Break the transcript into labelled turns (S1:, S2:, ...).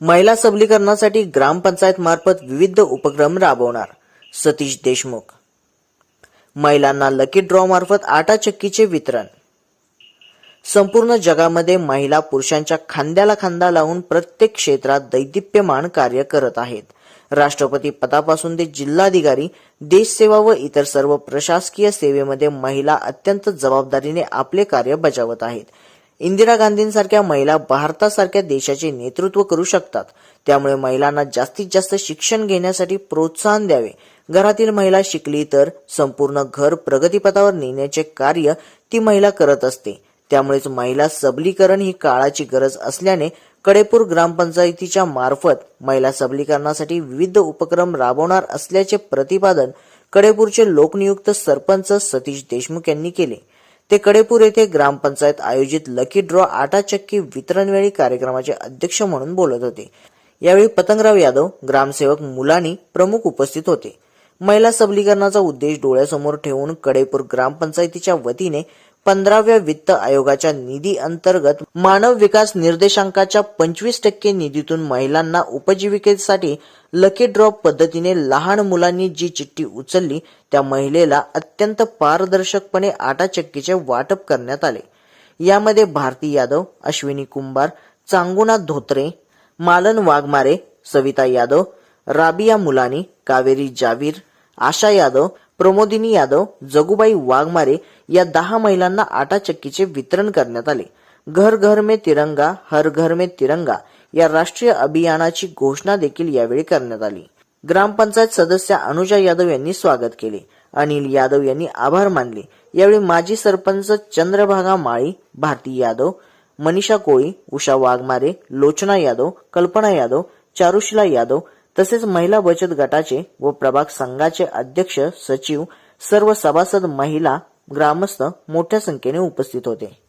S1: महिला सबलीकरणासाठी ग्रामपंचायत मार्फत विविध उपक्रम राबवणार. सतीश देशमुख. महिलांना लकी ड्रॉ मार्फत आटा चक्कीचे वितरण. संपूर्ण जगामध्ये महिला पुरुषांच्या खांद्याला खांदा लावून प्रत्येक क्षेत्रात दैदिप्यमान कार्य करत आहेत. राष्ट्रपती पदापासून ते जिल्हाधिकारी देशसेवा व इतर सर्व प्रशासकीय सेवेमध्ये महिला अत्यंत जबाबदारीने आपले कार्य बजावत आहेत. इंदिरा गांधींसारख्या महिला भारतासारख्या देशाचे नेतृत्व करू शकतात. त्यामुळे महिलांना जास्तीत जास्त शिक्षण घेण्यासाठी प्रोत्साहन द्यावे. घरातील महिला शिकली तर संपूर्ण घर प्रगतीपथावर नेण्याचे कार्य ती महिला करत असते. त्यामुळेच महिला सबलीकरण ही काळाची गरज असल्याने कडेपूर ग्रामपंचायतीच्या मार्फत महिला सबलीकरणासाठी विविध उपक्रम राबवणार असल्याचे प्रतिपादन कडेपूरचे लोकनियुक्त सरपंच सतीश देशमुख यांनी केले. ते कडेपूर येथे ग्रामपंचायत आयोजित लकी ड्रॉ आटा चक्की वितरणवेळी कार्यक्रमाचे अध्यक्ष म्हणून बोलत होते. यावेळी पतंगराव यादव ग्रामसेवक मुलानी प्रमुख उपस्थित होते. महिला सबलीकरणाचा उद्देश डोळ्यासमोर ठेवून कडेपूर ग्रामपंचायतीच्या वतीने पंधराव्या वित्त आयोगाच्या निधी अंतर्गत मानव विकास निर्देशांकाच्या पंचवीस टक्के निधीतून महिलांना उपजीविकेसाठी लकी ड्रॉप पद्धतीने लहान मुलांनी जी चिठ्ठी उचलली त्या महिलेला अत्यंत पारदर्शकपणे आटा चक्कीचे वाटप करण्यात आले. यामध्ये भारती यादव अश्विनी कुंभार चांगुना धोत्रे मालन वाघमारे सविता यादव राबिया मुलानी कावेरी जावीर आशा यादव प्रमोदिनी यादव जगुबाई वाघमारे या दहा महिलांना आटा चक्कीचे वितरण करण्यात आले. घर घर में तिरंगा हर घर में तिरंगा या राष्ट्रीय अभियानाची घोषणा देखील यावेळी करण्यात आली. ग्रामपंचायत सदस्य अनुजा यादव यांनी स्वागत केले. अनिल यादव यांनी आभार मानले. यावेळी माजी सरपंच चंद्रभागा माळी भारती यादव मनीषा कोळी उषा वाघमारे लोचना यादव कल्पना यादव चारुशिला यादव तसेच महिला बचत गटाचे व प्रभाग संघाचे अध्यक्ष सचिव सर्व सभासद महिला ग्रामस्थ मोठ्या संख्येने उपस्थित होते.